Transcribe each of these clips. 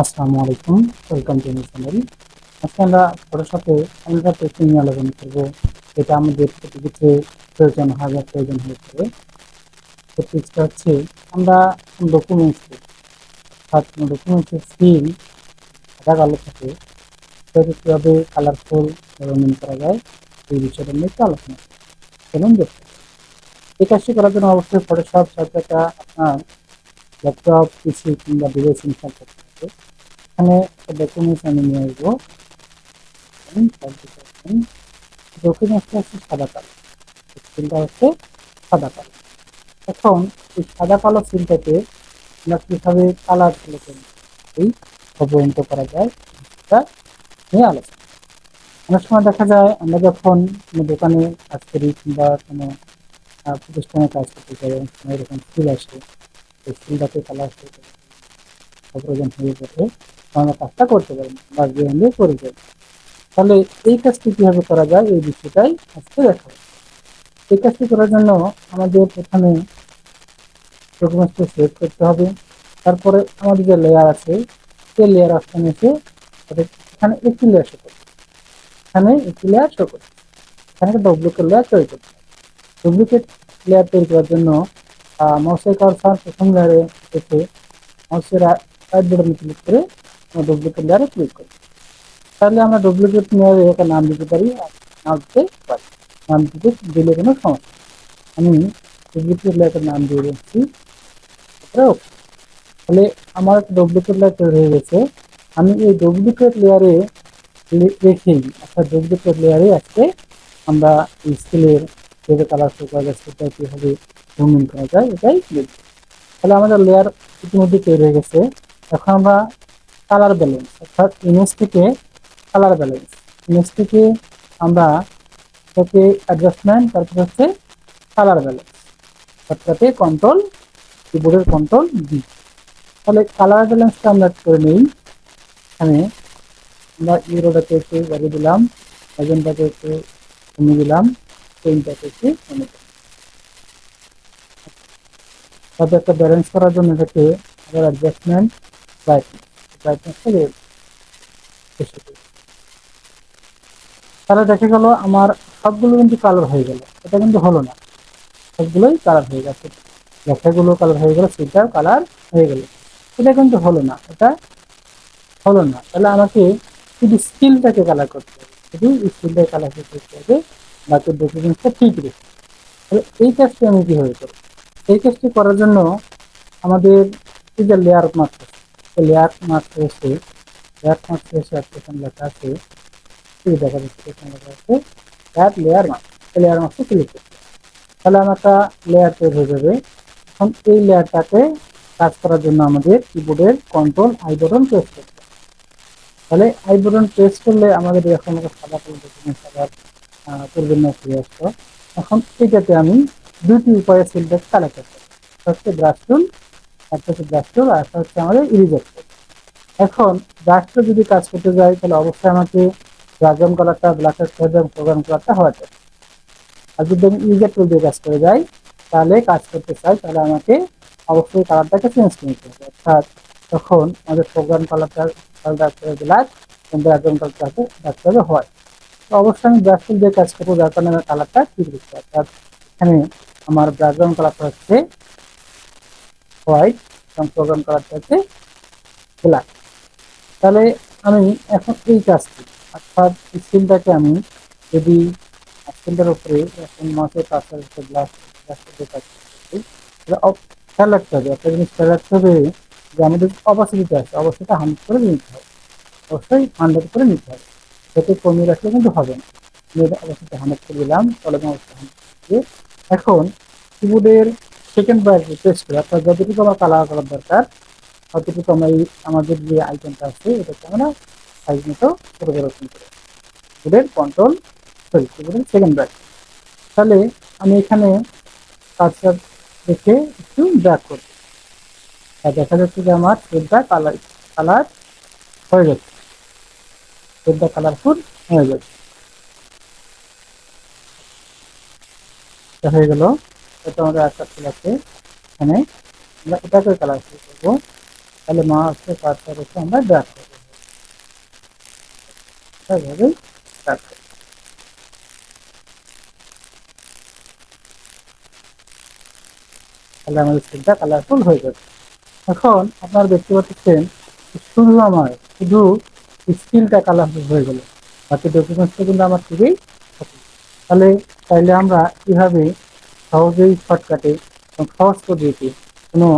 আসসালামু আলাইকুম, welcome to channel. আজকে আমরা ফটোশপে আমরা টেস্টিং নিয়ে আলোচনা করব। এটা আমাদের প্রতি কিছু প্রয়োজন হয় প্রয়োজন হয়ে পড়ে তো হচ্ছে, আমরা ডকুমেন্টস অর্থাৎ কোনো ডকুমেন্টসের সিল সাদা কালো থাকে, সেটাকে কীভাবে কালারফুল রঙিন করা যায়, এই বিষয়টা নিয়ে একটু আলোচনা চলুন দেখতে এই কাজটি করার জন্য অবশ্যই ফটোশপ সাথে একটা আপনার ল্যাপটপ পিসি কিংবা ডিভাইস ইনস্টল করতে এখানে ডকুমেন্টস আমি নিয়ে আসব। ডকুমেন্টসটা হচ্ছে সাদা কালো। সিলটা হচ্ছে সাদা কালো। এখন এই সাদা কালো আমরা কীভাবে কালার এই অবহিত করা যায়, সেটা নিয়ে আলোচনা অনেক সময় দেখা যায়, আমরা যখন কোনো দোকানে কাজ করি কিংবা কোনো প্রতিষ্ঠানে কাজ করতে সময় এরকম সিল আসে। এই কালার অপ্রয়োজন হয়ে পড়ে আমরা কাজটা করতে পারি, বা যে আমরা করে যাই তাহলে এই কাজটি কীভাবে করা যায় এই বিষয়টাই আজকে দেখাবো এই কাজটি করার জন্য আমাদের প্রথমে ডকুমেন্টসকে সেভ করতে হবে। তারপরে আমাদের যে লেয়ার আছে, সেই লেয়ার অপশানে এসে এখানে একটি লেয়ার শো করবে। এখানে একটি লেয়ার শো করবে। এখানে ডুপ্লিকেট লেয়ার তৈরি করতে হবে। ডুপ্লিকেট লেয়ার তৈরি করার জন্য মাউসের কারসার প্রথম লেয়ারে এসে মাউসের রাইট বাটনে ক্লিক করে আমরা ডুপ্লিকেট লেয়ারে ক্লিক করি তাহলে আমরা ডুপ্লিকেট লেয়ারে একটা নাম দিতে পারি নাম দিতে পারি। নাম দিতে দিলে কোনো সমস্যা আমি ডুপ্লিকেট লেয়ারের নাম দিয়ে দিচ্ছি। তাহলে আমার ডুপ্লিকেট লেয়ার তৈরি হয়ে গেছে। আমি এই ডুপ্লিকেট লেয়ারে রেখেই অর্থাৎ ডুপ্লিকেট লেয়ারে আজকে আমরা স্কেলের যেটা কালার শো করা যায়, সেটা কীভাবে রঙিন করা যায়, এটাই তাহলে আমাদের লেয়ার ইতিমধ্যে তৈরি হয়ে গেছে। এখন আমরা কালার ব্যালেন্স অর্থাৎ ইমেজ থেকে কালার ব্যালেন্স ইমেজ থেকে আমরা এটাকে অ্যাডজাস্টমেন্ট তারপর হচ্ছে কালার ব্যালেন্স অর্থাৎ কন্ট্রোল কিবোর্ডের কন্ট্রোল ডি তাহলে কালার ব্যালেন্সটা আমরা করে নিই। এখানে আমরা ইউরোটাকে একটু বাড়িয়ে দিলাম এজেন্টটাকে একটু কমিয়ে দিলাম পেনটাকে একটু কমিয়ে দিলাম। তবে একটা ব্যালেন্স করার জন্য এটাকে আবার অ্যাডজাস্টমেন্ট ব্রাইটনেস ব্রাইটনেসটা বেশি। তাহলে দেখা গেল, আমার সবগুলো কিন্তু কালার হয়ে গেল। এটা কিন্তু হলো না। সবগুলোই কালার হয়ে গেছে। লেখাগুলো কালার হয়ে গেল, সেটাও কালার হয়ে গেল। এটা কিন্তু হলো না। এটা হলো না। তাহলে আমাকে শুধু স্কিলটাকে কালার করতে হবে। শুধু স্কিলটাকে কালার করতে হবে। বাকি ডকুমেন্টসটা ঠিক রেখে। তাহলে এই কাজটি আমি কীভাবে করব? এই কাজটি করার জন্য আমাদের যে লেয়ার মার্ক লেয়ার মার্ক এসে লেয়ার মার্ক লেয়ার মার্ক তাহলে আমার একটা লেয়ার তৈরি হয়ে যাবে। এই লেয়ারটাকে কাজ করার জন্য আমাদের কিবোর্ডের কন্ট্রোল আই বটন প্রেস করতে তাহলে আই বটন প্রেস করলে আমাদের এখন সাদা কালো ডকুমেন্ট আবার পূর্বের আসতো এখন এইটাতে আমি দুটি উপায়ে সিলটা কালেক্ট করতে হচ্ছে ব্রাশ একটা হচ্ছে ব্রাশ আর একটা হচ্ছে আমাদের ইরিজার এখন ব্রাশ যদি কাজ করতে যাই তাহলে অবশ্যই আমাকে ব্রাজন কালারটা ব্ল্যাক এবং প্রোগ্রাম কালারটা হওয়াতে হবে। আর যদি আমি ইরিজার দিয়ে কাজ করে যাই, তাহলে কাজ করতে চাই, তাহলে আমাকে অবশ্যই কালারটাকে চেঞ্জ করে নিতে হবে। অর্থাৎ তখন আমাদের প্রোগ্রাম কালারটা কালারটা হবে ব্ল্যাক এবং ব্রাজন কালারটাকে রাখতে হয়। তো অবশ্যই আমি ব্রাশ দিয়ে কাজ করব, যার কারণে আমার কালারটা ঠিক দিচ্ছি অর্থাৎ এখানে আমার ব্যাকগ্রাউন্ড কালারটা হচ্ছে হোয়াইট এবং প্রোগ্রাম কালারটা হচ্ছে ব্ল্যাক তাহলে আমি এখন এই কাজটি, অর্থাৎ স্ক্রিনটাকে আমি যদি স্ক্রিনটার উপরে এখন মাসের কাজটা ব্ল্যাক কাজ করছি খেয়াল রাখতে হবে, একটা জিনিস খেয়াল রাখতে হবে যে আমাদের অপাসিটিতে আছে, অবশ্যই হান্ড্রেড করে নিতে হবে, অবশ্যই হান্ড্রেড করে নিতে হবে সেটা কমিয়ে রাখলে কিন্তু হবে না। অবশ্যই হান্ড্রেড করে দিলাম আমি অবশ্যই এখন কিবোর্ডের সেকেন্ড ব্রাইটনেস প্রেস করে, অর্থাৎ যতটুকু আমার কালার করার দরকার, ততটুকু আমরা এই, আমাদের যে আইকনটা আছে, এটাকে আমরা সাইজ মতো পরিবর্তন করে। কিবোর্ডের কন্ট্রোল সরি কিবোর্ডের সেকেন্ড ব্রাইট তাহলে আমি এখানে কাজটা দেখে একটু ব্যাক করব। আর দেখা যাচ্ছে যে আমার সেটটা কালার কালার হয়ে যাচ্ছে। সেটটা কালারফুল হয়ে যাচ্ছে। হয়ে গেল। এটা আমাদের ফুল আছে। এখানে আমরা এটাকে কালার করব। তাহলে মাউসে কাজটা রেখে আমরা ড্রাগ করব। করব। তাহলে আমাদের সিটটা কালারফুল হয়ে যাবে। এখন আপনারা দেখতে পাচ্ছেন শুধু আমার, শুধু স্কিলটা কালারফুল হয়ে গেল। বাকি ডকুমেন্টসটা কিন্তু আমার খুবই তাহলে তাইলে আমরা কীভাবে সহজেই শর্টকাটে এবং সহজ পদ্ধতিতে কোনো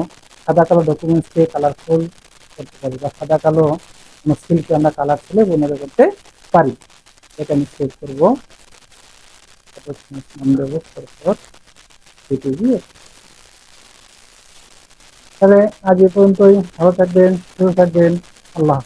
সাদা কালো ডকুমেন্টসকে কালারফুল করতে পারি বা সাদা কালো কোনো স্কিলকে আমরা কালার বনে করতে পারি। এটা আমি সেভ করব। নাম তাহলে আজ এ পর্যন্তই। ভালো থাকবেন, সুস্থ থাকবেন। আল্লাহ